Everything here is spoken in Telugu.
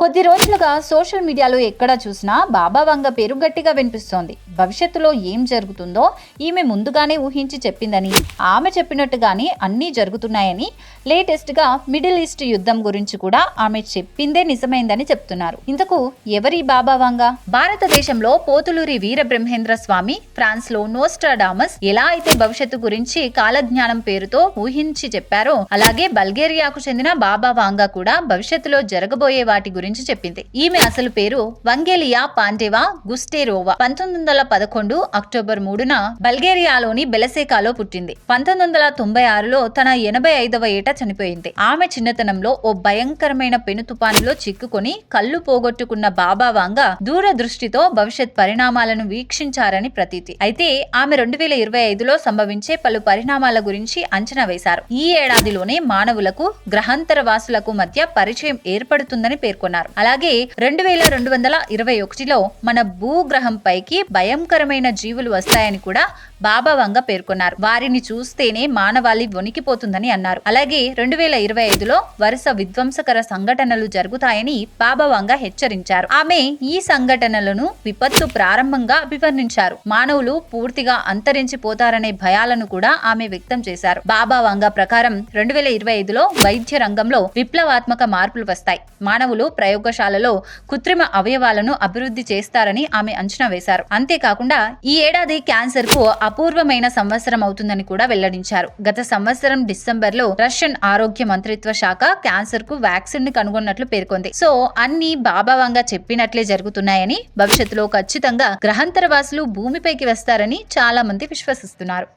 కొద్ది రోజులుగా సోషల్ మీడియాలో ఎక్కడ చూసినా బాబా వంగ పేరు గట్టిగా వినిపిస్తోంది. భవిష్యత్తులో ఏం జరుగుతుందో ఈమె ముందుగానే ఊహించి చెప్పిందని ఆమె చెప్పినట్టుగానే అన్నీ జరుగుతున్నాయని లేటెస్ట్గా మిడిల్ ఈస్ట్ యుద్ధం గురించి కూడా ఆమె చెప్పిందే నిజమైందని చెప్తున్నారు. ఇంతకు ఎవరి బాబా వంగ? భారతదేశంలో పోతులూరి వీర బ్రహ్మేంద్ర స్వామి ఫ్రాన్స్లో నోస్ట్రాడామస్ ఎలా అయితే భవిష్యత్తు గురించి కాలజ్ఞానం పేరుతో ఊహించి చెప్పారో అలాగే బల్గేరియాకు చెందిన బాబా వాంగా కూడా భవిష్యత్తులో జరగబోయే వాటి గురించి చెప్పింది. ఈమె అసలు పేరు వంగేలియా పాండేవా గుస్టేరోవా. పంతొమ్మిది వందల పదకొండు అక్టోబర్ మూడున బల్గేరియాలోని బెలసేకాలో పుట్టింది. పంతొమ్మిది వందల తొంభై ఆరులో తన ఎనభై ఐదవ ఏట చనిపోయింది. ఆమె చిన్నతనంలో ఓ భయంకరమైన పెను తుపానులో చిక్కుకొని కళ్ళు పోగొట్టుకున్న బాబా వాంగ దూరదృష్టితో భవిష్యత్ పరిణామాలను వీక్షించారని ప్రతీతి. అయితే ఆమె రెండు వేల ఇరవై ఐదులో సంభవించే పలు పరిణామాల గురించి అంచనా వేశారు. ఈ ఏడాదిలోనే మానవులకు గ్రహాంతర వాసులకు మధ్య పరిచయం ఏర్పడుతుందని పేర్కొన్నారు. అలాగే రెండు వేల రెండు వందల ఇరవై ఒకటిలో మన భూగ్రహం పైకి భయంకరమైన జీవులు వస్తాయని కూడా బాబా వంగ పేర్కొన్నారు. వారిని చూస్తేనే మానవాళి వణికిపోతుందని అన్నారు. అలాగే రెండు వేల ఇరవై ఐదులో వరుస విధ్వంసకర సంఘటనలు జరుగుతాయని బాబా వంగ హెచ్చరించారు. ఆమె ఈ సంఘటనలను విపత్తు ప్రారంభంగా అభివర్ణించారు. మానవులు పూర్తిగా అంతరించిపోతారనే భయాలను కూడా ఆమె వ్యక్తం చేశారు. బాబా వంగ ప్రకారం రెండు వేల ఇరవై ఐదులో వైద్య రంగంలో విప్లవాత్మక మార్పులు వస్తాయి. మానవులు ప్రయోగశాలలో కృత్రిమ అవయవాలను అభివృద్ధి చేస్తారని ఆమె అంచనా వేశారు. అంతేకాకుండా ఈ ఏడాది క్యాన్సర్కు అపూర్వమైన సంవత్సరం అవుతుందని కూడా వెల్లడించారు. గత సంవత్సరం డిసెంబర్లో రష్యన్ ఆరోగ్య మంత్రిత్వ శాఖ క్యాన్సర్కు వ్యాక్సిన్ని కనుగొన్నట్లు పేర్కొంది. సో అన్ని బాబావంగా చెప్పినట్లే జరుగుతున్నాయని భవిష్యత్తులో ఖచ్చితంగా గ్రహాంతరవాసులు భూమిపైకి వస్తారని చాలా మంది విశ్వసిస్తున్నారు.